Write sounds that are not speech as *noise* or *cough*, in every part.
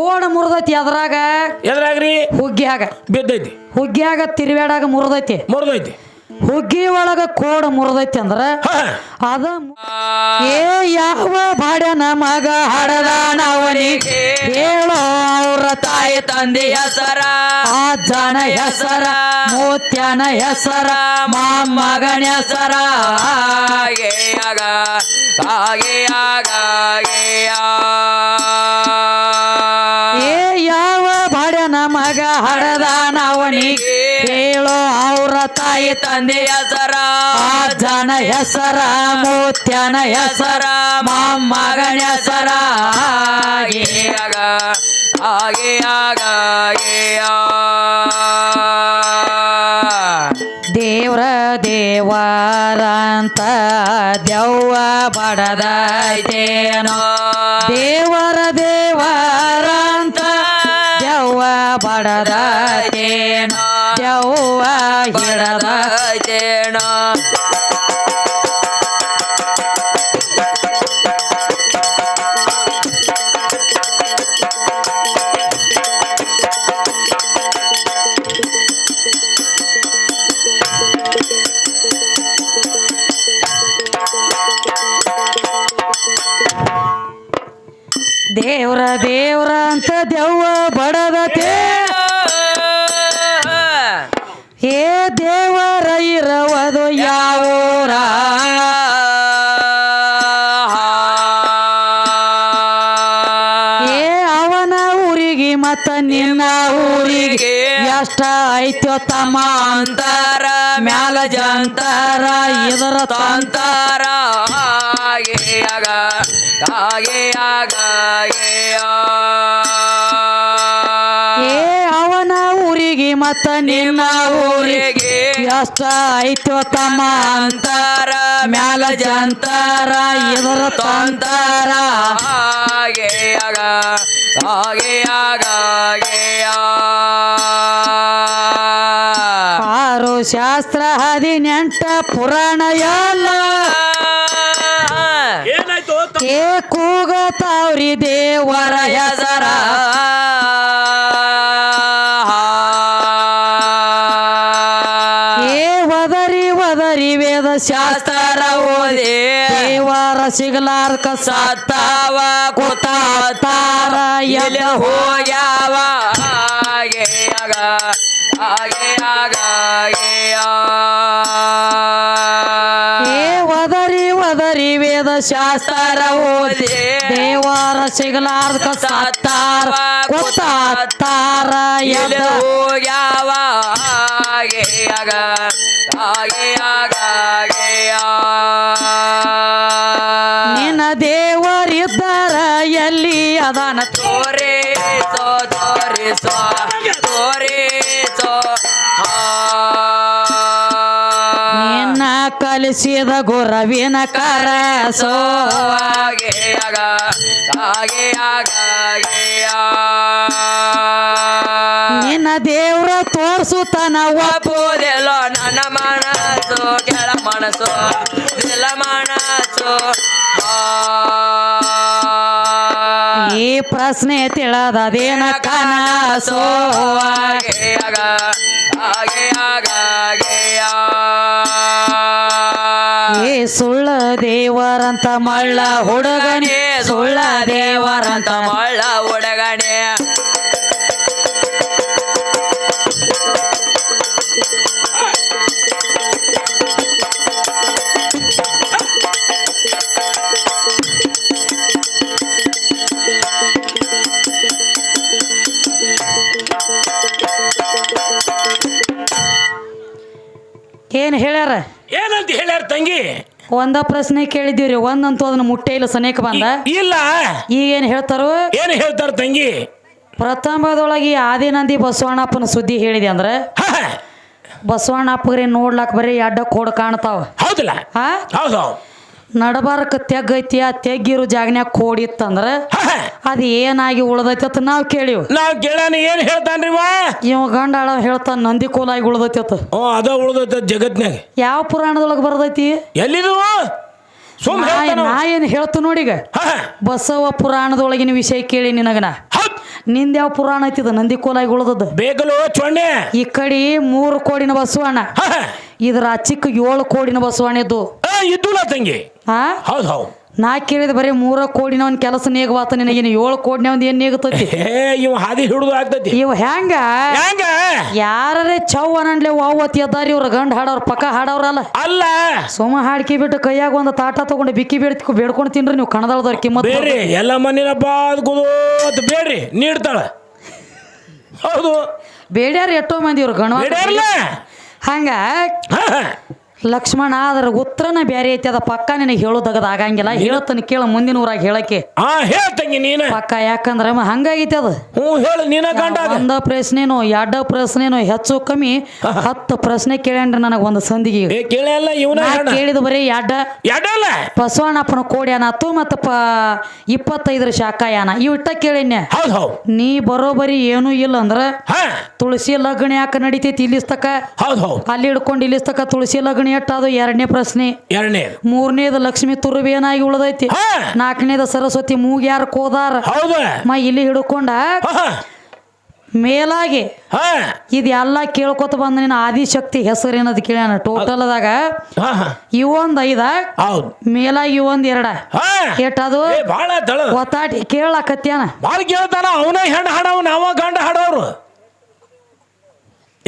ಕೋಣ ಮುರಿದೈತಿ ಅದ್ರಾಗ. ಎದ್ರಾಗ್ರಿ? ಹುಗ್ಗಿಯಾಗ ಬಿದ್ದೈತಿ. ಹುಗ್ಗಿಯಾಗ ತಿರುವ್ಯಾಡಾಗ ಮುರಿದೈತಿ. ಮುರಿದೈತಿ ಹುಗ್ಗಿ ಒಳಗ ಕೋಡ ಮುರಿದೈತಿ ಅಂದ್ರ ಅದ ಏ ಯಾವ ಬಾಡ್ಯನ ಮಗ ಹಡದಾನವನಿಗೆ ಹೇಳೋ ಅವ್ರ ತಾಯಿ ತಂದೆ ಹೆಸರ. ಅಜ್ಜನ ಹೆಸರ ಮೂತ್ಯನ ಹೆಸರ ಮಾಮಗನ ಹೆಸರ. ಏ ಬಾಡ್ಯನ ಹಡದ ಹಡದಾನವನಿಗೆ ಹೇಳೋ ಅವ್ರ ತಾಯಿ ತಂದೆ ಹೆಸರ ಜನ ಹೆಸರ, ಮೂತ್ಯನ ಹೆಸರ ಮಗನ ಹೆಸರ. ದೇವ್ರ ದೇವರಂತ ದೆವ್ವ ಬಡದೈತೇನೋ ನಿನ್ನ ಊರಿಗೆ ಎಷ್ಟ ಐತೋ ತಮ್ಮ ಅಂತಾರ ಮ್ಯಾಲ ಜಂತಾರ ಇದರ ತಂತಾರ. ಏ ಅವನ ಊರಿಗೆ ಮತ್ತ ನಿನ್ನ ಊರಿಗೆ ಎಷ್ಟ ಐತೋ ತಮ್ಮ ಅಂತಾರ ಮ್ಯಾಲ ಜಂತಾರ ಇದರ ತಂತಾರ. ಆರು ಶಾಸ್ತ್ರ ಹದಿನೆಂಟ ಪುರಾಣ ಎಲ್ಲ. ಏ ಕೂಗತಾವ್ರಿ ದೇವರ ಹೆಸರ. ಏ ವದರಿ ವದರಿ ವೇದ ಶಾಸ್ತ್ರ ಓದಿ. ಸಿಗಲಾರ್ಕ ಸತ್ತಾವ ಕೂತಾರ ಎಲೆ ಹೋಗ್ಯಾವ? ಏ ವದರಿ ವದರಿ ವೇದ ಶಾಸ್ತ್ರ ಓದಿ. ದೇವರ ಸಿಗಲಾರ್ಕ ಸತ್ತಾರ ಕೂತಾರ ಎಲೆ ನಿನ್ನ ದೇವರಿದ್ದಾರ ಎಲ್ಲಿ ಅದಾನ? ತೋರೆ ಸೋ ತೋರೆ ಸೋ ತೋರೆ ಸೋ. ನಿನ್ನ ಕಲಿಸಿದ ಗುರವಿನ ಕರಸೋ ಹಾಗೆ ಆಗ ಹಾಗೆ ಆಗ ನಿನ್ನ ದೇವರ ತೋರ್ಸುತ್ತಾನ ಒಬ್ಬ ಒಪ್ಪುವುದಿಲ್ಲ ನನ್ನ ಮನಸ್ಸು ಕೆಳ ಮನಸ್ಸು ಕೆಲ ಮನಸ್ಸು. ಈ ಪ್ರಶ್ನೆ ತಿಳದದೇನ ಕನಸೋ ಏ ಸುಳ್ಳ ದೇವರಂತ ಮಳ್ಳ ಹುಡುಗನೇ ಸುಳ್ಳ ದೇವರಂತ ಮಳ್ಳ ಒಂದ ಪ್ರಶ್ನೆ ಕೇಳಿದೀವ್ರಿ ಒಂದಂತೂ ಅದನ್ನ ಮುಟ್ಟೆ ಇಲ್ಲ ಸನೇಕ ಬಂದ. ಇಲ್ಲ. ಈಗ ಏನ್ ಹೇಳ್ತಾರೋ? ಏನ್ ಹೇಳ್ತಾರ ತಂಗಿ? ಪ್ರಥಮದೊಳಗೆ ಆದಿನಂದಿ ಬಸವಣ್ಣಪ್ಪನ ಸುದ್ದಿ ಹೇಳಿದೆ ಅಂದ್ರೆ ಬಸವಣ್ಣಪ್ಪ. ಬಸವಣ್ಣಪ್ಪಗ್ರಿ ನೋಡ್ಲಾಕ ಬರೀ ಅಡ್ಡ ಕೋಡ್ ಕಾಣ್ತಾವ. ಹೌದಲ್ಲ. ಹೌದು. ನಡಬಾರಕ ತೆಗ್ ಐತಿ ಆ ತೆಗ್ಗಿರೋ ಜಾಗನ್ಯಾಗ ಕೋಡಿತ್ತಂದ್ರೆ. ಅದು ಏನಾಗಿ ಉಳ್ದೈತಿ ಅಂತ ನಾವು ಕೇಳಿವ್. ನಾವ್ ಕೇಳಾನ ಏನ್ ಹೇಳ್ತಾನ್ರಿ ವಾ ಇವ ಗಂಡ ಹೇಳ್ತಾನ ನಂದಿ ಕೋಲಾಗಿ ಉಳ್ದೈತಿ ಅಂತ ಓ ಅದ ಉಳ್ದೈತೆ ಜಗತ್ನಾಗ ಯಾವ ಪುರಾಣದೊಳಗೆ ಬರ್ತೈತಿ ಎಲ್ಲಿದು ಸುಮ್ ನಾ ಹೇಳ್ತಾನ ನಾ ಏನ್ ಹೇಳ್ತು ನೋಡೀಗ. ಬಸವ ಪುರಾಣದೊಳಗಿನ ವಿಷಯ ಕೇಳಿ ನಿನಗನ. ನಿಂದ ಯಾವ ಪುರಾಣ ಐತಿದ ನಂದಿ ಕೋಲಾಗಿ ಉಳ್ದದ್ದು. ಬೇಕಲು ಚೊಣ್ಣೆ ಈ ಕಡೆ ಮೂರು ಕೋಡಿನ ಬಸವಣ್ಣ. ಇದರ ಚಿಕ್ಕ ಏಳು ಕೋಡಿನ ಬಸವಣ್ಣ ಇದ್ದು. ಇದ್ದು ತಂಗಿ. ಹಾ? ಹೌದು ಹೌದು. ನಾ ಕೇಳಿದ ಬರೀ ಮೂರ ಕೋಡಿನ ಒಂದ್ ಕೆಲಸ ನೇಗವಾತ ನಿನಗಿನ ಏಳು ಕೋಡಿನ ಒಂದ್ ಏನ್ ನೇಗತೈತಿ? ಏ ಇವ ಹಾದಿ ಹಿಡಿದು ಆಗ್ತೈತಿ. ಇವ್ ಹೆಂಗ ಹೆಂಗ ಯಾರೇ ಚೌ ಅನಂಡ್ಲೆ ವಾವತಿ ಅದಾರಿ ಇವ್ರ ಗಂಡ ಹಾಡವ್ರ ಪಕ್ಕ ಹಾಡವ್ರಲ್ಲ. ಅಲ್ಲ. ಸುಮ್ಮ ಹಾಡ್ಕಿ ಬಿಟ್ಟು ಕೈಯಾಗ ಒಂದು ತಾಟ ತಗೊಂಡು ಬಿಕ್ಕಿ ಬೇಡ್ತಿ ಬೇಡ್ಕೊಂಡು ತಿನ್ರಿ ನೀವು ಕಣದಳದವ್ರ ಕಿಮ್ಮತ್ ಬೇರೆ ಎಲ್ಲ ಮಣ್ಣಿನಪ್ಪ ಅದು ಬೇಡ್ರಿ ನೀಡ್ತಾಳ. ಹೌದು. ಬೇಡ್ಯಾರ ಎಷ್ಟೋ ಮಂದಿ ಇವ್ರು ಗಣ ಹಂಗ. ಲಕ್ಷ್ಮಣ ಅದರ ಉತ್ತರನ ಬ್ಯಾರೆ ಐತಿ ಅದ ಪಕ್ಕ ನಿನಗೆ ಹೇಳೋದಗದ ಆಗಂಗಿಲ್ಲ. ಹೇಳ್ತಾನೆ ಕೇಳ ಮುಂದಿನ ಊರಾಗ ಹೇಳಕ್ಕೆ. ಆ ಹೇಳ್ತಂಗಿ ನೀನ. ಪಕ್ಕ ಯಾಕಂದ್ರ ಮ- ಹಂಗಾಗೈತಿ ಅದು. ಹ್ಞೂ ಹೇಳು ನೀನ ಗಂಡ ಅದ. ಒಂದ ಪ್ರಶ್ನೆನೋ ಎರಡ ಪ್ರಶ್ನೆನೋ ಹೆಚ್ಚು ಕಮ್ಮಿ ಹತ್ತು ಪ್ರಶ್ನೆ ಕೇಳ್ಯಾನ್ರಿ ನನಗ ಒಂದು ಸಂದಿಗೆ. ಏ ಕೇಳಲ್ಲ ಅಲ್ಲ ಇವನ ನಾ ಹೆಣ್ಣ ಕೇಳಿದ ಬರೀ ಎಡ್ಡ ಎಡಲ್ಲ ಬಸವಣ್ಣಪ್ಪನ ಕೋಡ್ಯಾನಾತು ಮತ್ತು ಪ ಇಪ್ಪತ್ತೈದರ ಶಾಖಾಯಾನ ಇವಿಟ್ಟ ಕೇಳಿನ್ಯ. ಹೌದು ಹೌದು. ನೀ ಬರೋಬರಿ ಏನೂ ಇಲ್ಲ ಅಂದ್ರ ಹಾ. ತುಳಸಿ ಲಗ್ನ ಯಾಕೆ ನಡಿತೈತಿ ಇಲ್ಲಿಸ್ತಕ? ಹೌದು ಹೌದು. ಅಲ್ಲಿ ಹಿಡ್ಕೊಂಡು ಇಲ್ಲಿಸ್ತಕ ತುಳಸಿ ಲಗ್ನ ಎಟ್ಟ ಅದು ಎರಡನೇ ಪ್ರಶ್ನೆ. ಎರಡನೇ. ಮೂರನೇದು ಲಕ್ಷ್ಮಿ ತುರುಬೇನಾಗಿ ಉಳ್ದೈತಿ. ನಾಲ್ಕನೇದ ಸರಸ್ವತಿ ಮೂಗ್ ಯಾರು ಕೋದಾರ. ಹೌದು. ಮ ಇಲ್ಲಿ ಹಿಡ್ಕೊಂಡ. ಮೇಲಾಗಿ ಇದೆಲ್ಲ ಕೇಳ್ಕೊತ ಬಂದ ನಿನ್ನ ಆದಿಶಕ್ತಿ ಹೆಸರೇನದು ಕೇಳ್ಯಾನ? ಟೋಟಲ್ದಾಗ ಇವೊಂದ್ ಐದ ಹೌದು. ಮೇಲಾಗಿ ಇವೊಂದ್ ಎರಡ. ಎಟ್ಟದು ಒತ್ತಾಟಿ ಕೇಳಕತ್ಯಾನ. ಭಾಳ ಕೇಳ್ತಾನ. ಅವನ ಹೆಣ್ಣು ಹಾಡವ್ ನಾವ ಗಂಡ ಹಾಡವ್ರು.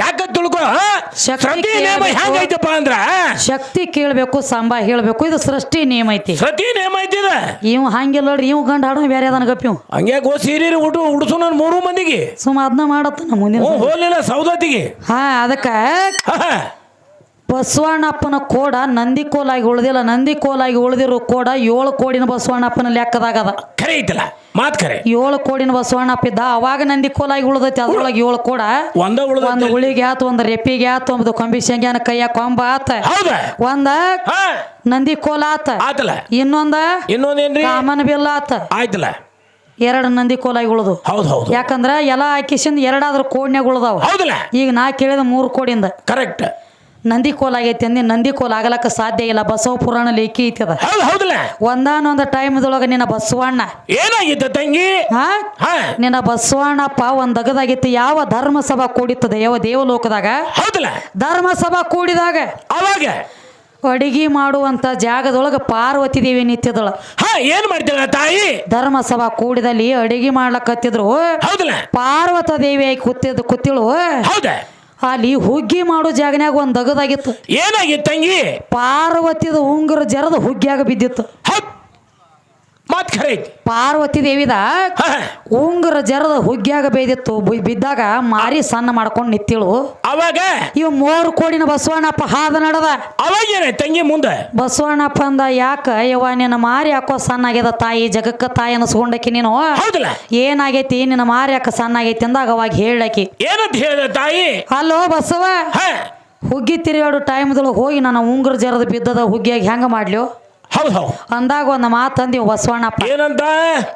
ಯಾಕ ತಿಳ್ಕೊ ಸತಿ ಕೇಳ್ಬೇಕು. ಹೆಂಗೈತಪ್ಪ ಅಂದ್ರ? ಶಕ್ತಿ ಕೇಳಬೇಕು ಸಾಂಬಾ ಹೇಳಬೇಕು ಇದು ಸೃಷ್ಟಿ ನಿಯಮ ಐತಿ. ಸತಿ ನೇಮ ಐತಿ ಇವ್ ಹಂಗಿಲ್ಲ ನೋಡ್ರಿ ಇವ್ ಗಂಡ ಹಾಡೋ ಬೇರೆ ಅದನ್ನ ಗಪ್ಪಿವ್ ಹಂಗೆ ಗೋ ಸೀರೆ ಉಡು ಉಡ್ಸು ನನ್ ಮೂರು ಮಂದಿಗೆ. ಸುಮ್ಮ ಅದನ್ನ ಮಾಡತ್ತ ಮುಂದಿನ ಹೋಲಿಲ್ಲ ಸೌದತ್ತಿಗೆ. ಹಾ ಅದಕ್ಕ. ಬಸವಣ್ಣಪ್ಪನ ಕೋಡ ನಂದಿ ಕೋಲಾಗಿ ಉಳಿದಿಲ್ಲ. ನಂದಿ ಕೋಲಾಗಿ ಉಳಿದಿರೋ ಕೋಡ ಏಳು ಕೋಡಿನ ಬಸವಣ್ಣಪ್ಪನ ಲೆಕ್ಕದಾಗದ. ಖರೆ ಐತಲ್ಲ? ಮಾತ್ ಖರೆ ಏಳು ಕೋಡಿನ ಬಸವಣ್ಣಪ್ಪ ಇದ್ದ. ಅವಾಗ ನಂದಿ ಕೋಲಾಗಿ ಉಳ್ದೈತಿ ಅದ್ರೊಳಗೆ ಏಳು ಕೋಡ. ಒಂದ ಉಳ್ದ ಉಳಿಗೆ ಆತು ಒಂದ್ ರೆಪ್ಪಿಗೆ ಆತು ಒಂದು ಕೊಂಬಿ ಶಂಗ್ಯಾನ ಕೈಯ ಕೊಂಬ ಆತ. ಹೌದ? ಒಂದ ಹಾ. ನಂದಿ ಕೋಲ ಆತ. ಆತಲ್ಲ? ಇನ್ನೊಂದ ಇನ್ನೊಂದೇನ್ರಿ? ಕಾಮನ್ ಬಿಲ್ಲ ಆತ. ಆಯ್ತಲ್ಲ? ಎರಡು ನಂದಿ ಕೋಲಾಗಿ ಉಳ್ದು. ಹೌದು ಹೌದು. ಯಾಕಂದ್ರ ಎಲ್ಲ ಹಾಕಿಸಿಂದ ಎರಡಾದ್ರೂ ಕೋಡ್ನ್ಯಾಗ ಉಳ್ದಾವ. ಹೌದಲ್ಲ? ಈಗ ನಾ ಕೇಳಿದ ಮೂರು ಕೋಡಿಂದ. ಕರೆಕ್ಟ್ ನಂದಿ ಕೋಲ್ ಆಗೈತಿ ಅಂದಿ ನಂದಿ ಕೋಲ್ ಆಗಲಕ್ಕ ಸಾಧ್ಯ ಇಲ್ಲ. ಬಸವ ಪುರಾಣ ಲೇಖಿ ಐತಿ ಅದ. ಹೌದು ಹೌದಲ್ಲ ಒಂದಾನೊಂದ ಟೈಮ್ದೊಳಗ ನಿನ್ನ ಬಸವಣ್ಣ. ಏನಾಗಿತ್ತು ತಂಗಿ? ಹಾ? ಹಾ. ನಿನ್ನ ಬಸವಣ್ಣಪ್ಪ ಒಂದ್ ದಗದಾಗಿತ್ತು. ಯಾವ ಧರ್ಮ ಸಭಾ ಕೂಡಿತ್ತದ? ಯಾವ ದೇವಲೋಕದಾಗ? ಹೌದಲ್ಲ ಧರ್ಮ ಸಭಾ ಕೂಡಿದಾಗ. ಅವಾಗ? ಅಡಿಗೆ ಮಾಡುವಂತ ಜಾಗದೊಳಗ ಪಾರ್ವತಿ ದೇವಿ ನಿತ್ಯದಳ ಹಾ ಏನ್ ಮಾಡ್ತಾಳ ತಾಯಿ? ಧರ್ಮ ಸಭಾ ಕೂಡಿದಲ್ಲಿ ಅಡಿಗೆ ಮಾಡ್ಲಕತ್ತಿದ್ರು. ಹೌದಲ್ಲ ಪಾರ್ವತ ದೇವಿ ಕೂತಿದ್ ಕೂತಿಳು. ಹೌದ? ಅಲ್ಲಿ ಹುಗ್ಗಿ ಮಾಡೋ ಜಾಗನ್ಯಾಗ ಒಂದ್ ದಗದಾಗಿತ್ತು. ಏನಾಗಿತ್ತಂಗಿ ಪಾರ್ವತಿದ ಉಂಗುರ ಜರದ ಹುಗ್ಗಿಯಾಗ ಬಿದ್ದಿತ್ತು. ಮಾತ್ ಖರೆ ಐತಿ ಪಾರ್ವತಿ ದೇವಿದ ಉಂಗುರ ಜರದ ಹುಗ್ಗ್ಯಾಗ ಬೇದಿತ್ತು ಬಿ- ಬಿದ್ದಾಗ ಮಾರಿ ಸಣ್ಣ ಮಾಡ್ಕೊಂಡು ನಿತ್ತಿಳು ಅವಾಗ? ಇವ್ ಮೂರು ಕೋಡಿನ ಬಸವಣ್ಣಪ್ಪ ಹಾದ ನಡದ. ಅವಾಗ ತಂಗಿ ಮುಂದೆ? ಬಸವಣ್ಣಪ್ಪ ಅಂದ ಯಾಕ ಯವ್ವ ನಿನ್ನ ಮಾರಿ ಯಾಕೋ ಸಣ್ಣ ಆಗ್ಯದ ತಾಯಿ ಜಗಕ್ಕ ತಾಯಿ ಅನಸ್ಕೊಂಡಕಿ ನೀನು? ಹೌದಲ್ಲ. ಏನಾಗೈತಿ ನಿನ್ನ ಮಾರಿ ಯಾಕ ಸಣ್ಣ ಆಗೈತಿ ಅಂದಾಗ ಅವಾಗ ಹೇಳಕಿ. ಏನಂತ ಹೇಳಿದ ತಾಯಿ? ಅಲ್ಲೋ ಬಸವ? ಹಾ. ಹುಗ್ಗಿ ತಿರುಗಾಡು ಟೈಮ್ದೊಳಗೆ ಹೋಗಿ ನನ್ನ ಉಂಗುರ ಜರದ ಬಿದ್ದದ ಹುಗ್ಗಿಯಾಗಿ ಹೆಂಗ ಮಾಡ್ಲ್ಯೋ ಹೌದು ಹೌದು. ಅಂದಾಗ ಒಂದು ಮಾತಂದಿ ಬಸವಣ್ಣಪ್ಪ. ಏನಂತ?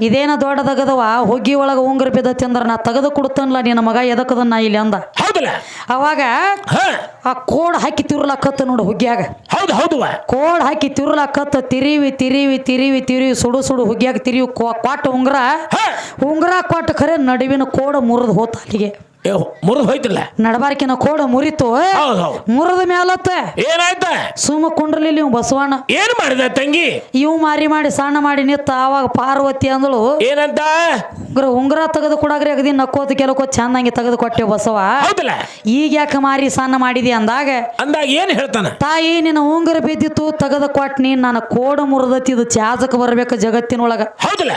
ಇದೇನ ದೊಡ್ಡದಗದವ ಹುಗ್ಗಿ ಒಳಗ ಉಂಗ್ರ ಬಿದ್ದ ತಿಂದ್ರ ನಾ ತೆಗೆದು ಕೊಡ್ತನ್ಲ ನಿನ್ನ ಮಗ ಎದಕ್ಕದ ನಾ ಇಲ್ಲಿ ಅಂದ? ಹೌದಲ್ಲ? ಅವಾಗ ಆ ಕೋಡ್ ಹಾಕಿ ತಿರುಲಾಕತ್ತ ನೋಡು ಹುಗ್ಗ್ಯಾಗ. ಹೌದು ಹೌದು ಕೋಡ್ ಹಾಕಿ ತಿರುಲಾಕತ್ತ ತಿರಿವಿ ತಿರಿವಿ ತಿರಿವಿ ತಿರಿವಿ ಸುಡು ಸುಡು ಹುಗ್ಗ್ಯಾಗ ತಿರಿವಿ ಕ್ವಾಟ್ ಉಂಗ್ರ. ಉಂಗ್ರ ಉಂಗುರ ಕೊಟ್ಟ ಖರೆ ನಡುವಿನ ಕೋಡ ಮುರಿದು ಹೋತ ಅಲ್ಲಿಗೆ. ಮುರಿದು ಹೋಯ್ತಿಲ್ಲ? ನಡಬಾರ್ಕಿನ ಕೋಡ ಮುರಿತು ಹೌದು ಮೇಲತ್ತ ಮುರಿದ ಮ್ಯಾಲತ್ತ. ಏನಾಯ್ತ? ಸುಮ್ಮ ಕುಂಡ್ರಲಿಲ್ಲ ಇವ್ ಬಸವಣ್ಣ. ಏನ್ ಮಾಡಿದ ತಂಗಿ? ಇವ್ ಮಾರಿ ಮಾಡಿ ಸಣ್ಣ ಮಾಡಿ ನಿತ್ತ ಆವಾಗ ಪಾರ್ವತಿ ಅಂದಳು. ಏನಂತ? ಉಂಗ್ರ ಉಂಗುರ ತೆಗೆದು ಕೊಡಾಗ್ರಿ ಅಗದಿ ನಕ್ಕೋತ ಕೆಲಕೋ ಚಂದಂಗೆ ತೆಗೆದು ಕೊಟ್ಟೆ ಬಸವ. ಹೌದಲ್ಲ? ಈಗ ಯಾಕೆ ಮಾರಿ ಸಣ್ಣ ಮಾಡಿದಿ ಅಂದಾಗ ಅಂದಾಗ ಏನ್ ಹೇಳ್ತಾನ? ತಾಯಿ ನಿನ್ನ ಉಂಗುರ ಬಿದ್ದಿತ್ತು ತೆಗೆದು ಕೊಟ್ಟು ನೀನ್ ನಾನು ಕೋಡ ಮುರಿದತ್ತಿದು ಇದು ಚಾಜಕ್ಕೆ ಬರ್ಬೇಕು ಜಗತ್ತಿನೊಳಗ. ಹೌದಲ್ಲ?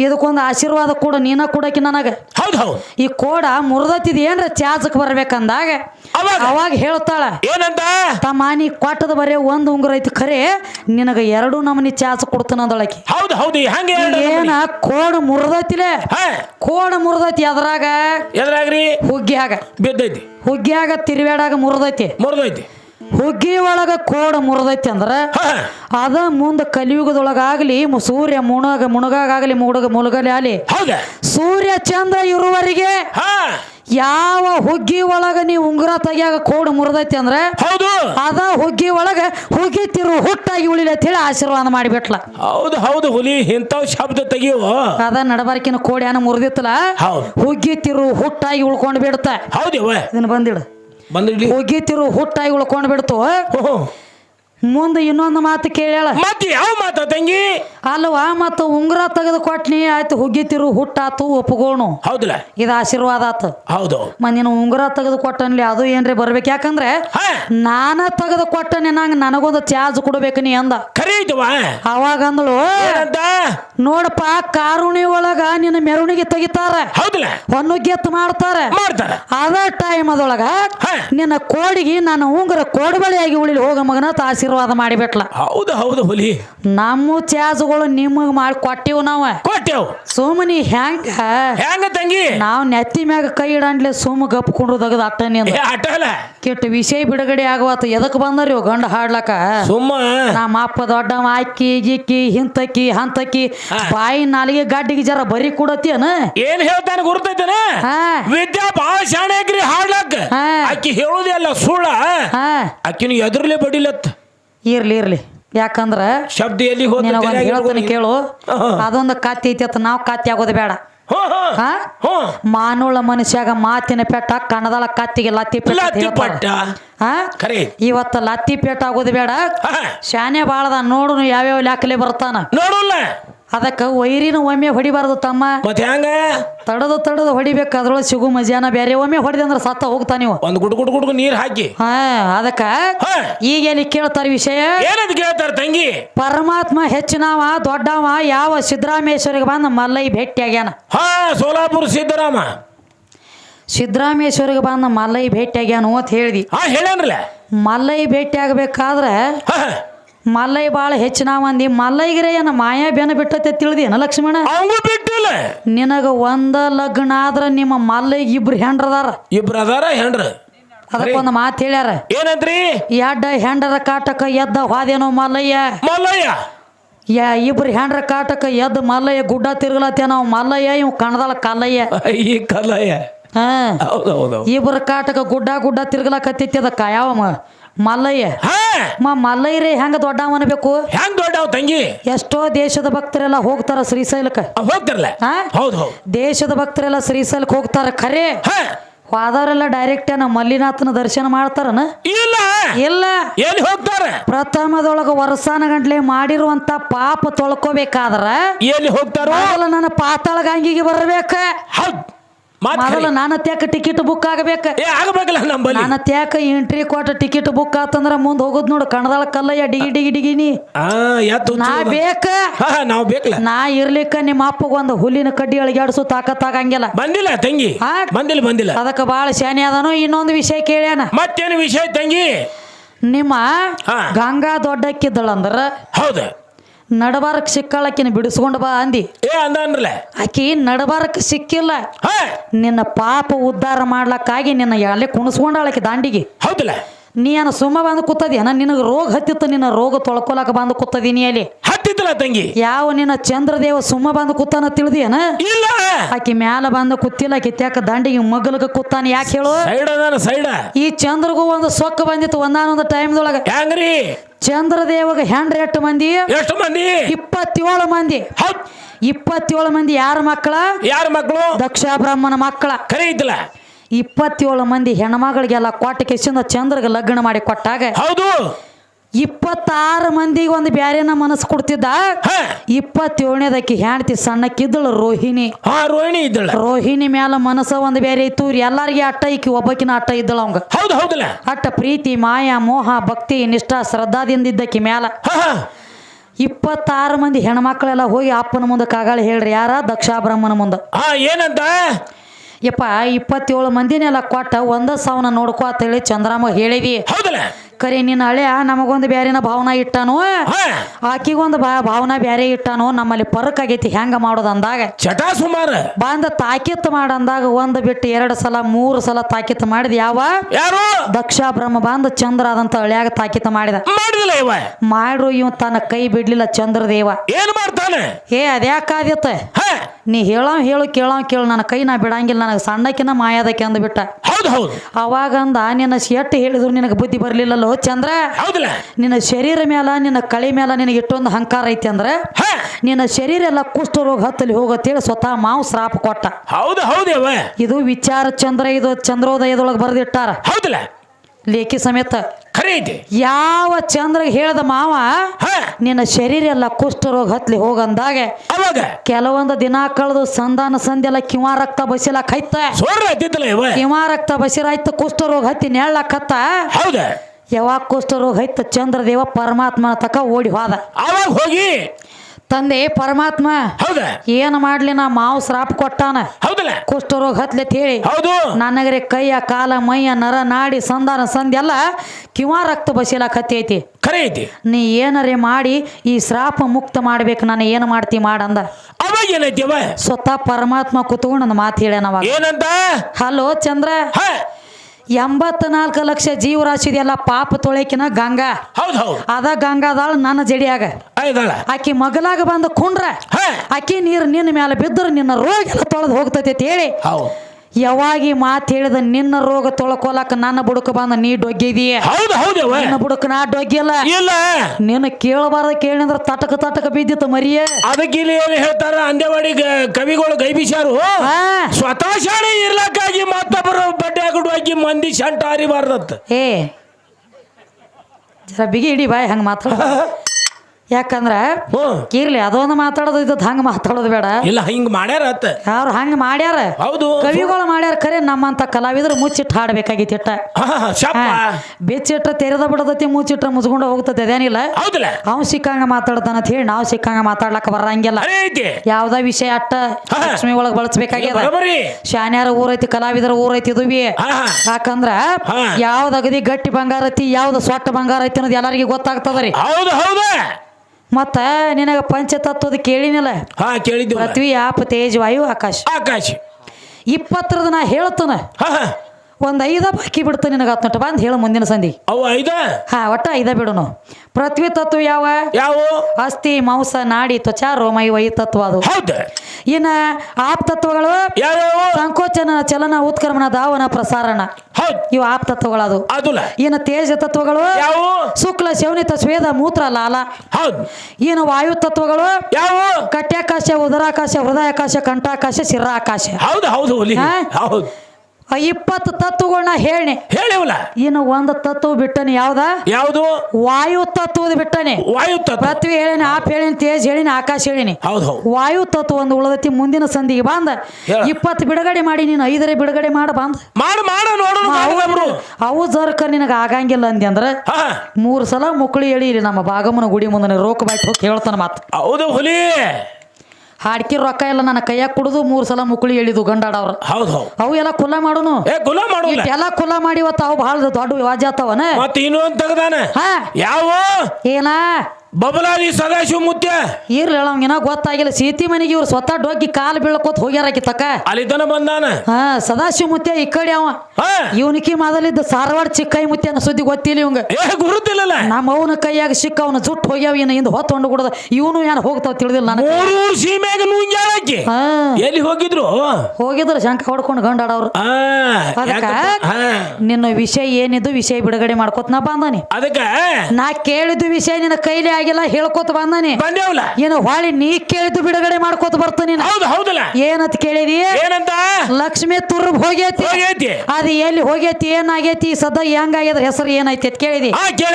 ಇದಕ್ಕೊಂದು ಆಶೀರ್ವಾದ ಕೂಡ ನೀನ ಕೊಡಕಿ ನನಗೆ. ಹೌದು ಹೌದು. ಈ ಕೋಡ ಮುರಿದತ್ತಿದ ಏನ್ರ ಚಾಜಕ್ಕೆ ಬರ್ಬೇಕಂದಾಗ ಅವಾಗ? ಅವಾಗ ಹೇಳ್ತಾಳ ಏನಂತ? ತಮ್ಮ ನೀ ಕೊಟ್ಟದ ಬರೇ ಒಂದು ಉಂಗುರ ಐತಿ ಖರೆ ನಿನಗೆ ಎರಡು ನಮನಿ ಚಾಚ ಕೊಡ್ತಾನ ಅಂದಳಕಿ ಹೌದು ಹೌದು ಹಂಗೆ ಏನ ಕೋಡ ಮುರದತ್ತಿಲೆ? ಹಾ? ಕೋಡ ಮುರಿದೈತಿ ಅದ್ರಾಗ ಎದ್ರಾಗ್ರಿ? ಹುಗ್ಗಿಯಾಗ. ಬಿದ್ದೈತಿ. ಹುಗ್ಗಿಯಾಗ ತಿರುವ್ಯಾಡಾಗ ಮುರಿದೈತಿ. ಮುರಿದೈತಿ ಹುಗ್ಗಿ ಒಳಗ ಕೋಡ ಮುರಿದೈತಿ ಅಂದ್ರ ಅದ ಮುಂದೆ ಕಲಿಯುಗದೊಳಗಾಗ್ಲಿ ಸೂರ್ಯ ಮುಣಗ ಮುಣಗಾಗಲಿ ಮುಡುಗ ಮುಳುಗಲಿ ಆಲಿ ಹೌದ. ಸೂರ್ಯ ಚಂದ್ರ ಇರುವರಿಗೆ ಯಾವ ಹುಗ್ಗಿ ಒಳಗ ನೀವು ಉಂಗುರ ತೆಗಿಯಾಗ ಕೋಡ ಮುರಿದೈತಿ ಅಂದ್ರೆ ಹೌದು. ಅದ ಹುಗ್ಗಿ ಒಳಗ ಹುಗ್ಗಿ ತಿರು ಹುಟ್ಟಾಗಿ ಉಳಿಲಿ ಅಂತ ಹೇಳಿ ಆಶೀರ್ವಾದ ಮಾಡಿಬಿಟ್ಲ. ಹೌದು ಹೌದು ಹುಲಿ ಇಂಥವ್ ಶಬ್ದ ತೆಗಿಯುವ. ಅದ ನಡಬಾರಕಿನ ಕೋಡಿ ಏನ ಮುರಿದಿತ್ತಲ್ಲ ಹುಗ್ಗಿ ತಿರು ಹುಟ್ಟಾಗಿ ಉಳ್ಕೊಂಡು ಬಿಡುತ್ತ ಹೌದು ಇದನ್ನ ಬಂದಿಡು. ಬಂದ್ರಿ ಹುಗ್ಗಿ ತಿರು ಹುಟ್ಟಾಗಿ ಉಳ್ಕೊಂಡು ಬಿಡ್ತು ಹ್ಮ್. ಮುಂದೆ ಇನ್ನೊಂದು ಮಾತು ಕೇಳ್ಯಾಳ. ಮತ್ತೆ ಯಾವ ಮಾತ ತಂಗಿ? ಅಲ್ವಾ ಮತ್ತು ಉಂಗುರ ತೆಗೆದು ಕೊಟ್ನಿ ಆಯ್ತು ಹುಗ್ಗಿತಿರು ಹುಟ್ಟಾತು ಒಪ್ಪಗೋಣು ಹೌದಲ್ಲ ಇದು ಆಶೀರ್ವಾದ ಆತು. ಹೌದು. ನೀನು ಉಂಗುರ ತೆಗೆದು ಕೊಟ್ಟನ್ಲಿ ಅದು ಏನ್ರಿ ಬರ್ಬೇಕು? ಯಾಕಂದ್ರೆ ಹಾ! ನಾನ ತೆಗೆದು ಕೊಟ್ಟನೆ ನಂಗೆ ನನಗೊಂದು ಚಾರ್ಜ್ ಕೊಡ್ಬೇಕು ನೀ ಅಂದ. ಖರೆ ಐತವ ಅವಾಗ ಅಂದಳು ಏನಂತ? ನೋಡಪ್ಪ ಕಾರುಣಿ ಒಳಗ ನಿನ್ನ ಮೆರವಣಿಗೆ ತೆಗಿತಾರ. ಹೌದಲ್ಲ ಹೊನ್ನುಗೆತ್ತು ಮಾಡ್ತಾರ. ಮಾಡ್ತಾರ. ಅದ ಟೈಮ್ ಅದೊಳಗ ಹಾ. ನಿನ್ನ ಕೋಡಿಗೆ ನಾನು ಉಂಗುರ ಕೋಡ್ಬಳಿಯಾಗಿ ಉಳಿಲಿ ಹೋಗ ಮಗನ ಆಶೀರ್ವಾದ ಮಾಡಿಬಿಟ್ಲ. ಹೌದು ಹೌದು ಹುಲಿ. ನಮ್ಮ ತ್ಯಾಜುಗಳು ನಿಮಗ್ ಮಾಡಿ ಕೊಟ್ಟಿವ್ ನಾವ. ಕೊಟ್ಟೆವು. ಸುಮ್ಮನಿ ಹೆಂಗ ಹೆಂಗ ತಂಗಿ? ನಾವ್ ನೆತ್ತಿ ಮ್ಯಾಗ ಕೈ ಇಡಂಡ್ಲೆ ಸುಮ್ಮ ಗಪ್ಕೊಂಡು ತೆಗದ ಅಟ್ಟನಿ ಏ ಕೆಟ್ಟ ವಿಷಯ ಬಿಡುಗಡೆ ಆಗುವತ್ತ. ಎದಕ್ ಬಂದರಿ ಗಂಡ ಹಾಡ್ಲಕ ಸುಮ್ಮ. ನಮ್ಮ ಅಪ್ಪ ದೊಡ್ಡವ ಅಕ್ಕಿ ಜಿಕ್ಕಿ ಹಿಂತಕ್ಕಿ ಹಂತಕ್ಕಿ. ಬಾಯಿ ನಾಲಿಗೆ ಗಡ್ಡಿಗೆ ಜರ ಬರಿ ಕೊಡತ್ತೇನ ಏನ್ ಹೇಳ್ತಾನೆ ಗುರ್ತೈತನ? ಹಾ. ವಿದ್ಯಾ ಬಾಳ ಶಾಣೆ ಹಾಡ್ಲಕ್. ಅಕ್ಕಿ ಹೇಳುದೇ ಅಲ್ಲ ಸುಳ್ಳ. ಹಾ. ಅಕ್ಕಿನ ಎದುರ್ಲೆ ಬಡಿಲತ್ ಇರ್ಲಿ ಇರ್ಲಿ. ಯಾಕಂದ್ರ ಶಬ್ದ ಎಲ್ಲಿ ಹೇಳ್ತಾನೆ ಕೇಳು. ಅದೊಂದು ಕತ್ತಿ ಐತಿ ಅಂತ ನಾವು ಕತ್ತಿ ಆಗೋದು ಬೇಡ. ಹಾ ಮಾನುಳ ಮನುಷ್ಯಾಗ ಮಾತಿನ ಪೆಟ್ಟ ಕಣದಳ ಕತ್ತಿಗೆ ಲತ್ತಿ ಪೆಟ್ಟ ಅಂತ ಲತ್ತಿ ಹಾ? ಖರೆ. ಇವತ್ತ ಲತ್ತಿ ಪೆಟ್ಟ ಆಗೋದು ಬೇಡ. ಶಾನೆ ಬಾಳದ ನೋಡು ಯಾವ್ಯಾವ ಲೆಕ್ಕಲೆ ಬರ್ತಾನ. ನೋಡಲ್ಲ. ಅದಕ್ಕ ವೈರಿನ ಒಮ್ಮೆ ಹೊಡಿಬಾರದು ತಮ್ಮ. ಮತ್ತೆ ಹೆಂಗ? ತಡದು ತಡದು ಹೊಡಿಬೇಕು ಅದ್ರೊಳಗೆ ಸಿಗು ಮಜಾನ ಬೇರೆ ಒಮ್ಮೆ ಹೊಡೆದ ಅಂದ್ರೆ ಸತ್ತ ಹೋಗ್ತಾ ನೀವು. ಒಂದು ಗುಡ್ ಗುಡ್ ಗುಡ್ಗು ನೀರ್ ಹಾಕಿ. ಹಾ ಅದಕ್ಕ ಹಾ. ಈಗ ಎಲ್ಲಿ ಕೇಳ್ತಾರ ವಿಷಯ? ಏನಂತ ಕೇಳ್ತಾರ ತಂಗಿ? ಪರಮಾತ್ಮ ಹೆಚ್ಚಿನವ ದೊಡ್ಡವ ಯಾವ ಸಿದ್ದರಾಮೇಶ್ವರಿಗೆ ಬಂದ ಮಲ್ಲೈ ಭೇಟಿಯಾಗ್ಯಾನ ಹಾ ಸೋಲಾಪುರ ಸಿದ್ದರಾಮ. ಸಿದ್ದರಾಮೇಶ್ವರಿಗೆ ಬಂದ ಮಲ್ಲೈ ಭೇಟಿ ಆಗ್ಯಾನು ಅಂತ ಹೇಳ್ದಿ. ಹಾ ಮಲ್ಲೈ ಭೇಟಿ ಆಗ್ಬೇಕಾದ್ರೆ ಹಾ. ಮಲ್ಲೈ ಭಾಳ ಹೆಚ್ಚಿನ ಮಂದಿ ಮಲ್ಲೈಗಿರೆ ಏನ ಮಾಯಾ ಬೆನ ಬಿಟ್ಟತೆ ತಿಳಿದೇನ ಲಕ್ಷ್ಮಣ? ಬಿಟ್ಟಿಲ್ಲ. ನಿನಗ ಒಂದ ಲಗ್ನ ಆದ್ರ ನಿಮ್ಮ ಮಲ್ಲೈಗೆ ಇಬ್ರು ಹೆಂಡ್ರದಾರ ಇಬ್ರು ಅದಾರ ಹೆಂಡ್ರ. ಅದಕ್ಕೊಂದು ಮಾತು ಹೇಳ್ಯಾರ. ಏನಂದ್ರಿ ಎಡ್ಡ ಹೆಂಡರ ಕಾಟಕ ಎದ್ದ ಹಾದೇನೋ ಮಲ್ಲಯ್ಯ. ಮಲ್ಲಯ್ಯ. ಯಾ ಇಬ್ರು ಹೆಂಡ್ರ ಕಾಟಕ ಎದ್ದ ಮಲ್ಲಯ್ಯ ಗುಡ್ಡ ತಿರುಗಲತ್ತೇನೋ ಮಲ್ಲಯ್ಯ ಇವ್ ಕಣದಲ್ಲ ಕಲ್ಲಯ್ಯ. ಈ ಕಲ್ಲಯ್ಯ. ಹಾ. ಇಬ್ರ ಕಾಟಕ ಗುಡ್ಡ ಗುಡ್ಡ ತಿರ್ಗಲಕತ್ತೈತಿ ಅದಕ್ಕ ಯಾವ ಮ- ಮಲ್ಲಯ್ಯ ರೀ ಹೆಂಗ ದೊಡ್ಡವನಬೇಕು ಹೆಂಗ್ ದೊಡ್ಡವ್ ತಂಗಿ? ಎಷ್ಟೋ ದೇಶದ ಭಕ್ತರೆಲ್ಲ ಹೋಗ್ತಾರ ಶ್ರೀಶೈಲಕ್ಕ. ಹೋಗ್ತಾರಲ್ಲ? ಹಾ? ಹೌದು ಹೌದು. ದೇಶದ ಭಕ್ತರೆಲ್ಲ ಶ್ರೀಶೈಲಕ್ಕೆ ಹೋಗ್ತಾರ ಖರೆ. ಹೋದವರೆಲ್ಲ ಡೈರೆಕ್ಟ್ ನಮ್ಮ ಮಲ್ಲಿನಾಥನ ದರ್ಶನ ಮಾಡ್ತಾರನ? ಇಲ್ಲ. ಇಲ್ಲ. ಎಲ್ಲಿ ಹೋಗ್ತಾರೆ? ಪ್ರಥಮದೊಳಗ ವರ್ಷಾನ ಗಂಟ್ಲೆ ಮಾಡಿರುವಂತ ಪಾಪ ತೊಳ್ಕೋಬೇಕಾದ್ರ ಎಲ್ಲಿ ಹೋಗ್ತಾರ? ನನ್ನ ಪಾತಾಳ ಗಂಗಿಗೆ ಬರ್ಬೇಕ ಮೊದಲ. ನಾನು ತ್ಯಾಕ ಟಿಕೆಟ್ ಬುಕ್ ಆಗಬೇಕ. ಏ ಆಗಬೇಕಲ್ಲ ನಂಬಲ್ಲಿ. ನಾನು ತ್ಯಾಕ ಎಂಟ್ರಿ ಕೊಟ್ಟ ಟಿಕೆಟ್ ಬುಕ್ ಆತಂದ್ರ ಮುಂದೆ ಹೋಗುದ್ ನೋಡು ಕಣದಾಳ ಕಲ್ಲಯ್ಯ ಡಿಗಿ ಡಿಗಿ ಡಿಗಿನಿ ನಾ. ಬೇಕ? ನಾವ್ ಬೇಕಲ್ಲ. ನಾ ಇರ್ಲಿಕ್ಕ ನಿಮ್ಮ ಅಪ್ಪಗ ಒಂದು ಹುಲ್ಲಿನ ಕಡ್ಡಿ ಅಳಿಗಾಡ್ಸು ತಾಕತ್ತಾಗಂಗಿಲ್ಲ ಬಂದಿಲ್ಲ ತಂಗಿ? ಬಂದಿಲ್ಲ ಬಂದಿಲ್ಲ. ಅದಕ್ಕೆ ಭಾಳ ಶಾನೆ ಅದನೋ ಇನ್ನೊಂದು ವಿಷಯ ಕೇಳ್ಯಾನ. ಮತ್ತೇನು ವಿಷಯ ತಂಗಿ? ನಿಮ್ಮ. ಗಂಗಾ ದೊಡ್ಡಕ್ಕಿದ್ದಳಂದ್ರ ಹೌದು. ನಡಬಾರಕ್ ಸಿಕ್ಕಾಳಕಿನ ಬಿಡಿಸ್ಕೊಂಡು ಬಾ ಅಂದಿ. ಏ ಅಂದನ್ರಲ್ಲ ಆಕಿ ನಡಬಾರಕ್ ಸಿಕ್ಕಿಲ್ಲ. ಹಾ! ನಿನ್ನ ಪಾಪ ಉದ್ಧಾರ ಮಾಡ್ಲಕ್ಕಾಗಿ ನಿನ್ನ ಅಲ್ಲೇ ಕುಣಿಸ್ಕೊಂಡಾಳಕಿ ದಾಂಡಿಗೆ. ಹೌದಲ್ಲ ನೀ ಏನ ಸುಮ್ಮ ಬಂದು ಕೂತದೇನ ನಿನಗೆ ರೋಗ ಹತ್ತಿತ್ತು ನಿನ್ನ ರೋಗ ತೊಳ್ಕೊಳಕ ಬಂದು ಕೂತದೀನಿ ಅಲ್ಲಿ. ತಂಗಿ? ಯಾವ ನಿನ್ನ ಚಂದ್ರದೇವ ಸುಮ್ಮ ಬಂದು ಕೂತಾನ ತಿಳಿದೇನ ಇಲ್ಲ. ಆಕಿ ಮ್ಯಾಲ ಬಂದು ಕೂತಿಲ್ಲ ಕಿತ್ಯಾಕ ದಂಡಿಗೆ ಮಗಲ್ಗ ಕೂತಾನ ಯಾಕೆ ಹೇಳು? ಸೈಡ್ ಅದಾನ ಸೈಡ. ಈ ಚಂದ್ರಗೂ ಒಂದು ಸೊಕ್ಕ ಬಂದಿತ್ತು ಒಂದಾನೊಂದು ಟೈಮ್ದೊಳಗ. ಹೆಂಗ್ರಿ? ಚಂದ್ರದೇವಗ ಹೆಂಡ್ರ ಎಷ್ಟು ಮಂದಿ? ಎಷ್ಟು ಮಂದಿ? ಇಪ್ಪತ್ತೇಳು ಮಂದಿ. ಹೌದ್. ಇಪ್ಪತ್ತೇಳು ಮಂದಿ ಯಾರ ಮಕ್ಕಳ? ಯಾರ ಮಕ್ಕಳು? ದಕ್ಷ ಬ್ರಹ್ಮನ ಮಕ್ಕಳ. ಕರೀತಿಲ್ಲ ಐತಲ್ಲ ಇಪ್ಪತ್ತೇಳು ಮಂದಿ ಹೆಣ್ಮಗಳಿಗೆಲ್ಲ ಕೊಟ್ಟ ಕೆಸಿಂದ ಚಂದ್ರಗ ಲಗ್ನ ಮಾಡಿ ಕೊಟ್ಟಾಗ ಹೌದು. ಇಪ್ಪತ್ತಾರು ಮಂದಿಗೆ ಒಂದು ಬ್ಯಾರೇನ ಮನಸ್ಸು ಕೊಡ್ತಿದ್ದ? ಇಪ್ಪತ್ತೇಳನೇದಕ್ಕೆ ಹೆಂಡತಿ ಸಣ್ಣಕ್ಕಿದ್ದಳು ರೋಹಿಣಿ. ಹಾ ರೋಹಿಣಿ ಇದ್ದಳು. ರೋಹಿಣಿ ಮ್ಯಾಲ ಮನಸ್ಸ ಒಂದು ಬೇರೆ ಇತ್ತು. ಎಲ್ಲರಿಗೆ ಅಟ್ಟ ಈಕಿ ಒಬ್ಬಕಿನ ಅಟ್ಟ ಇದ್ದಳು ಅವಂಗ. ಹೌದು ಹೌದಲ್ಲ? ಅಟ್ಟ ಪ್ರೀತಿ ಮಾಯಾ ಮೋಹ ಭಕ್ತಿ ನಿಷ್ಠಾ ಶ್ರದ್ಧಾದಿಂದ ಇದ್ದಕ್ಕಿ ಮ್ಯಾಲ. ಇಪ್ಪತ್ತಾರು ಮಂದಿ ಹೆಣ್ಮಕ್ಳೆಲ್ಲ ಹೋಗಿ ಅಪ್ಪನ ಮುಂದೆ ಕಾಗಾಳಿ ಹೇಳ್ರಿ. ಯಾರ? ದಕ್ಷಾಬ್ರಹ್ಮನ ಮುಂದೆ. ಏನಂತ? ಯಪ್ಪ ಇಪ್ಪತ್ತೇಳು ಮಂದಿನೆಲ್ಲ ಕೊಟ್ಟ ಒಂದ ಸಾವನ್ನ ನೋಡ್ಕೋ ಅಂತ ಹೇಳಿ ಚಂದ್ರಮ್ಮ ಹೇಳಿದಿ ಕರೆ ನಿನ್ನ ಹಳೆ ನಮಗೊಂದು ಬ್ಯಾರಿನ ಭಾವನಾ ಇಟ್ಟನೋ? ಆಕಿಗೊಂದು ಭಾವನಾ ಬ್ಯಾರೆ ಇಟ್ಟನೋ? ನಮ್ಮಲ್ಲಿ ಪರಕ್ ಆಗೈತಿ ಹೆಂಗ ಮಾಡೋದು ಅಂದಾಗ ಚಟ ಸುಮಾರ. ಬಂದ ತಾಕೀತ್ ಮಾಡಂದಾಗ ಒಂದ್ ಬಿಟ್ಟು ಎರಡು ಸಲ ಮೂರು ಸಲ ತಾಕಿತ್ ಮಾಡಿದ ಯಾವ? ಯಾರು? ದಕ್ಷ ಬ್ರಹ್ಮ ಬಂದ ಚಂದ್ರ ಅದಂತ ಹಳ್ಯಾಗ ತಾಕಿತ್ ಮಾಡಿದ. ಮಾಡಿದಿಲ್ಲ ಇವ? ಮಾಡ್ರು ಇವ್ ತನ್ನ ಕೈ ಬಿಡ್ಲಿಲ್ಲ ಚಂದ್ರದೇವ ಏನ್ ಮಾಡ್ತಾನೆ? ಏ ಅದ್ಯಾಕಾದಿತ್ತ ನೀ ಹೇಳೋ ಹೇಳು ಕೇಳೋ ಕೇಳು ನನ್ನ ಕೈ ನಾ ಬಿಡಂಗಿಲ್ಲ ನನಗೆ ಸಣ್ಣಕಿನ ಮಾಯಾದಕ್ಕೆ ಅಂದ್ಬಿಟ್ಟ. ಹೌದು ಹೌದು. ಅವಾಗಂದ ನಿನ್ನ ಎಟ್ಟು ಹೇಳಿದ್ರು ನಿನಗೆ ಬುದ್ಧಿ ಬರಲಿಲ್ಲಲ್ಲೋ? ಚಂದ್ರ ಹೌದಲ್ಲ? ನಿನ್ನ ಶರೀರ ಮ್ಯಾಲ ನಿನ್ನ ಕಳಿ ಮ್ಯಾಲ ನಿನಗೆ ಇಟ್ಟೊಂದು ಅಹಂಕಾರ ಐತಿ ಅಂದ್ರೆ ನಿನ್ನ ಶರೀರ ಎಲ್ಲ ಕುಷ್ಠರೋಗ ಹತ್ತಲಿ ಹೋಗತ್ತೇಳಿ ಸ್ವತಃ ಮಾವು ಶ್ರಾಪ ಕೊಟ್ಟ. ಹೌದು ಹೌದೇವ ಇದು ವಿಚಾರ ಚಂದ್ರ ಇದು ಚಂದ್ರೋದಯದೊಳಗೆ ಬರೆದಿಟ್ಟಾರ. ಹೌದಲ್ಲ? ಲೇಖಿ ಸಮೇತ ಖರೀದಿ ಐತಿ. ಯಾವ ಚಂದ್ರಗೆ ಹೇಳ್ದ ಮಾವ ನಿನ್ನ ಶರೀರ ಎಲ್ಲ ಕುಷ್ಠರೋಗ ಹತ್ಲಿ ಹೋಗಂದಾಗ ಅವಾಗ? ಕೆಲವೊಂದು ದಿನ ಕಳೆದು ಸಂಧಾನ ಸಂದೆಲ್ಲ ಕಿವ ರಕ್ತ ಬಸಿಲಾಕ ಹೈತ ಸೋರ್ ಇವ ಕಿವ ರಕ್ತ ಬಸಿರಾಯ್ತು ಕುಷ್ಠರೋಗ ಹತ್ತಿ ನೆಳ್ಳಾಕತ್ತ ಹೌದ? ಯಾವಾಗ ಕುಷ್ಠರೋಗ ಹೈತ ಚಂದ್ರದೇವ ಪರಮಾತ್ಮ ತಕ ಓಡಿ ಹೋದ. ಅವಾಗ ಹೋಗಿ. ತಂದೆ ಪರಮಾತ್ಮ ಏನ್ ಏನು ಮಾಡ್ಲಿ ನಾ ಮಾವು ಶ್ರಾಪ್ ಕೊಟ್ಟಾನ? ಹೌದಲ್ಲ? ಕುಷ್ಠರೋಗ ಹತ್ಲಿ ಅಂತ ಹೇಳಿ. ಹೌದು. ನನಗರೆ ಕೈಯ ಕಾಲ ಮೈಯ ನರ ನಾಡಿ ಸಂಧಾನ ಸಂಧಿ ಎಲ್ಲ ಕಿವ ರಕ್ತ ಬಸಿಲಾಕ ಹತ್ತಿ ಐತಿ. ಖರೆ ಐತಿ. ನೀ ಏನರೆ ಮಾಡಿ ಈ ಶ್ರಾಪ ಮುಕ್ತ ಮಾಡ್ಬೇಕು ನಾನು ಏನ್ ಮಾಡ್ತಿ ಮಾಡಂದ? ಅವಾಗ ಏನೈತಿ ಅವ? ಸ್ವತಃ ಪರಮಾತ್ಮ ಕುತ್ಕೊಂಡು ಮಾತು ಹೇಳ ಏನಂತ? ಹಲೋ ಚಂದ್ರ. ಎಂಬತ್ನಾಲ್ಕು ಲಕ್ಷ ಜೀವರಾಶಿದೆಲ್ಲ ಪಾಪ ತೊಳೆಕಿನ ಗಂಗಾ. ಹೌದು ಹೌದು. ಅದ ಗಂಗಾದಾಳ ನನ್ನ ಜಡಿಯಾಗ. ಐದಳ ಆಕಿ ಮಗಲಾಗ ಬಂದು ಕುಂಡ್ರ. ಆಕಿ ನೀರು ನಿನ್ನ ಮೇಲೆ ಬಿದ್ದರೆ ನಿನ್ನ ರೋಗ ಎಲ್ಲ ತೊಳೆದು ಹೋಗ್ತೈತಿ ಅಂತ ಹೇಳಿ. ಹೌದು. ಯಾವಾಗ ಮಾತು ಹೇಳಿದ ನಿನ್ನ ರೋಗ ತೊಳ್ಕೊಲಕ್ ನನ್ನ ಬುಡಕ ಬಂದ ನೀ ಡೊಗ್ಗಿದೀಯ? ಹೌದು ಹೌದವ ನಿನ್ನ ಬುಡಕ ನಾ ಡೊಗ್ಗಿಲ್ಲ. ಇಲ್ಲ. ನಿನ್ನ ಕೇಳಬಾರ್ದ ಕೇಳಿದ್ರ ತಟಕ ತಟಕ ಬಿದ್ದಿತ್ತು ಮರಿಯ. ಅದಕ್ಕೆ ಇಲ್ಲಿ ಏನು ಹೇಳ್ತಾರ? ಅಂದೇವಾಡಿ ಗ- ಕವಿಗಳು ಗೈಬಿಸಾರು. ಹಾ. ಸ್ವತಃ ಶಾಣೆ ಇರ್ಲಕ್ಕಾಗಿ ಮತ್ತೊಬ್ಬರು ಬಡ್ಡೆ ಹಾಕಿ ಮಂದಿ ಶಂಟ ಹರಿಬಾರ್ದತ್ತ ಏ. ಜರ ಬಿಗಿ ಇಡಿ ಬಾಯ್ ಹಂಗ ಮಾತಾಡ. *laughs* ಯಾಕಂದ್ರ ಕೀರ್ಲಿ ಇರ್ಲಿ ಅದೊಂದು ಮಾತಾಡೋದು ಇದ್ದದ್ದು ಹಂಗ ಮಾತಾಡೋದು ಬೇಡ. ಇಲ್ಲ ಹಿಂಗ್ ಮಾಡ್ಯಾರ ಅವ್ರು ಹಂಗೆ ಮಾಡ್ಯಾರ? ಹೌದು. ಕವಿಗಳು ಮಾಡ್ಯಾರ ಖರೆ ನಮ್ಮಂತ ಕಲಾವಿದ್ರು ಮುಚ್ಚಿಟ್ಟು ಹಾಡ್ಬೇಕಾಗಿತ್ತು ಇಟ್ಟ. ಬೆಚ್ಚಿಟ್ಟ ತೆರೆದ ಬಿಡದತಿ ಮುಚ್ಚಿಟ್ಟ ಮುಚ್ಕೊಂಡು ಹೋಗ್ತದೆ ಅದೇನಿಲ್ಲ. ಹೌದಲ್ಲ. ಅವ್ನು ಸಿಕ್ಕಂಗ ಮಾತಾಡ್ತಾನ ಅಂತ ಹೇಳಿ ನಾವು ಸಿಕ್ಕಂಗ ಮಾತಾಡ್ಲಾಕ ಬರಂಗಿಲ್ಲ. ಯಾವ್ದ ವಿಷಯ ಅಟ್ಟ. ಲಕ್ಷ್ಮಿ ಒಳಗ್ ಬಳಸ್ಬೇಕಾಗ್ಯದ. ಶಾನ್ಯಾರ ಊರೈತಿ ಕಲಾವಿದರ ಊರೈತಿ ಇದು ಬಿ ಯಾಕಂದ್ರ. ಯಾವ್ದು ಅಗದಿ ಗಟ್ಟಿ ಬಂಗಾರ ಐತಿ ಯಾವ್ದು ಸೊಟ್ಟ ಬಂಗಾರ ಐತಿ ಅನ್ನೋದು ಎಲ್ಲರಿಗೂ ಗೊತ್ತಾಗ್ತದ ರೀ. ಹೌದು ಹೌದು. ಮತ್ತ ನಿನಗ ಪಂಚತತ್ವದ ಕೇಳಿನಲ್ಲ? ಹಾ ಕೇಳಿದ್ವಿ ಪೃಥ್ವಿ ಆಪ ತೇಜ್ ವಾಯು ಆಕಾಶ. ಆಕಾಶ. ಇಪ್ಪತ್ತರದ ನಾ ಹೇಳ್ತಾನ. ಒಂದು ಐದ ಬಾಕಿ ಬಿಡ್ತ ನಿನಗ ಹತ್ತು ಬಂದ್ ಹೇಳು ಮುಂದಿನ ಸಂಧಿ. ಅವು ಐದ? ಹಾ ಒಟ್ಟ ಐದ ಬಿಡುನು. ಪೃಥ್ವಿ ತತ್ವ ಯಾವ? ಯಾವ? ಅಸ್ಥಿ ಮಾಂಸ ನಾಡಿ ತ್ವಚ ರೋಮೈ ವೈ ತತ್ವ ಅದು. ಹೌದು. ಇನ್ನ ಆಪ್ ತತ್ವಗಳು ಸಂಕೋಚನ ಚಲನ ಉತ್ಕರ್ಮಣ ಧಾವನ ಪ್ರಸಾರಣ. ಹೌದ್. ಇವು ಆಪ್ ತತ್ವಗಳದು. ಅದು ಇನ್ನು ತೇಜ ತತ್ವಗಳು ಶುಕ್ಲ ಶೌನಿತ ಸ್ವೇದ ಮೂತ್ರ ಲಾಲ. ಹೌದು. ಇನ್ನು ವಾಯು ತತ್ವಗಳು ಯಾವ? ಕಟ್ಯಾಕಾಶ ಉದರಾಕಾಶ ಹೃದಯಾಕಾಶ ಕಂಠಾಕಾಶ ಶಿರಾಕಾಶ. ಹೌದು ಹೌದು. ಇಪ್ಪತ್ತು ತತ್ವಗಳನ್ನ ಹೇಳಿ ಹೇಳಿವಲ್ಲ? ಇನ್ನು ಒಂದು ತತ್ವ ಬಿಟ್ಟನಿ ಯಾವ್ದ? ಯಾವುದು? ವಾಯು ತತ್ವದ ಬಿಟ್ಟನೆ. ವಾಯು ತತ್ವ. ಪೃಥ್ವಿ ಹೇಳಿನಿ ಆಪ್ ಹೇಳಿನಿ ತೇಜ್ ಹೇಳಿನಿ ಆಕಾಶ ಹೇಳಿನಿ. ಹೌದು ವಾಯು ತತ್ವ ಒಂದು ಉಳದತಿ ಮುಂದಿನ ಸಂಧಿಗೆ ಬಂದ. ಇಪ್ಪತ್ತು ಬಿಡುಗಡೆ ಮಾಡಿ ನೀನು ಐದರೇ ಬಿಡುಗಡೆ ಮಾಡ ಬಂದ. ಮಾಡು ಮಾಡು ನೋಡೋಣ ಅವು ಅವು ಜರ್ಕ ನಿನಗೆ ಆಗಂಗಿಲ್ಲ ಅಂದಿ ಅಂದ್ರೆ ಮೂರು ಸಲ ಮುಕ್ಳಿ ಎಳೀರಿ ನಮ್ಮ ಬಾಗಮ್ಮನ ಗುಡಿ ಮುಂದನೆ ರೋಕ ಬಾಯ್ತು ಹೋಗಿ ಹೇಳ್ತಾನ ಮಾತು. ಹೌದು ಹುಲಿ. ಹಾಡ್ಕಿ ರೊಕ್ಕ ಎಲ್ಲ ನನ್ನ ಕೈಯಾಗ ಕುಡಿದು ಮೂರ್ ಸಲ ಮುಕುಳಿ ಎಳಿದು ಗಂಡಾಡವ್ರ. ಹೌದು ಹೌದು. ಅವು ಎಲ್ಲ ಕುಲ್ಲ ಮಾಡುನು. ಏ ಮಾಡೋಲ್ಲ ಎಲ್ಲ ಕುಲ್ಲ ಮಾಡಿ ಇವತ್ತು ಅವು ಬಹಳ ದೊಡ್ಡ ವಿವಾಜ ಆತವನ? ಮತ್ತೆ ಇನ್ನೊಂದು ತೆಗ್ದಾನ. ಹಾ. ಯಾವ? ಏನ? ಬಬಲಾದಿ ಸದಾಶಿವ ಮುತ್ಯ ಇರ್ಲಿ ಅವಂಗಿನ ಗೊತ್ತಾಗಿಲ್ಲ. ಸೀತಿ ಮನೆಗೆ ಇವ್ರು ಸ್ವತಃ ಡೋಗಿ ಕಾಲು ಬೀಳ್ಕೋತ ಹೋಗ್ಯಾರಾಕಿ ತಕ ಬಂದಾನ. ಹಾ ಸದಾಶಿವ ಮುತ್ಯ ಈ ಕಡೆ ಅವ. ಇವನಿಕಿ ಮಾದಲ್ಲಿದ್ದ ಸಾರವಾಡ ಚಿಕ್ಕೈ ಮುತ್ಯ ಅನ್ನೋ ಸುದ್ದಿ ಗೊತ್ತಿಲ್ಲ ಇವಂಗ. ಏ ಗುರುತಿಲ್ಲಲ್ಲ. ನಮ್ಮ ಅವನ ಕೈಯಾಗ ಸಿಕ್ಕ ಅವನ ಜುಟ್ಟು ಹೋಗ್ಯಾವ ಇನ್ನು ಹಿಂದೆ ಹೊತ್ತು ಕೊಡದ ಇವನು ಏನು ಹೋಗ್ತಾವ ತಿಳಿದಿಲ್ಲ ನನಗೆ. ಮೂರು ಸೀಮೆಗೆ ಎಲ್ಲಿ ಹೋಗಿದ್ರು? ಹೋಗಿದ್ರು ಶಂಕ ಹೊಡ್ಕೊಂಡು ಗಂಡಾಡವ್ರು ಅದಕ್ಕ? ನಿನ್ನ ವಿಷಯ ಏನಿದ್ದು ವಿಷಯ ಬಿಡುಗಡೆ ಮಾಡ್ಕೋತ ನಾ ಬಂದಾನಿ. ಅದಕ್ಕ? ನಾ ಕೇಳಿದ್ದು ವಿಷಯ ನಿನ್ನ ಕೈಲಿ ಆಗಿಲ್ಲ ಹೇಳ್ಕೋತ ಬಂದಾನೆ ಬಂದೇವಲ್ಲ? ಏನು ಹೊಳಿ ನೀ ಕೇಳಿದ್ದು ಬಿಡುಗಡೆ ಮಾಡ್ಕೋತ ಬರ್ತಾನೆ ಹೌದು ಹೌದಲ್ಲ? ಏನಂತ ಕೇಳಿದಿ? ಏನಂತ? ಲಕ್ಷ್ಮಿ ತುರ್ಬ್ ಹೋಗೈತಿ. ಹೋಗೈತಿ. ಅದು ಎಲ್ಲಿ ಹೋಗೈತಿ ಏನಾಗೈತಿ ಸದಾ ಹೆಂಗಾಗ್ಯದ್ರ ಹೆಸರು ಏನೈತಿ ಅಂತ ಕೇಳಿದಿ.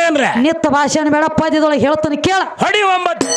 ಅಂದ್ರೆ. ನಿತ್ತ ಭಾಷಣ ಬೇಡ ಪದ್ಯದೊಳಗೆ ಹೇಳ್ತಾನೆ ಕೇಳ. ಹೊಡಿ ಒಂಬತ್ತು.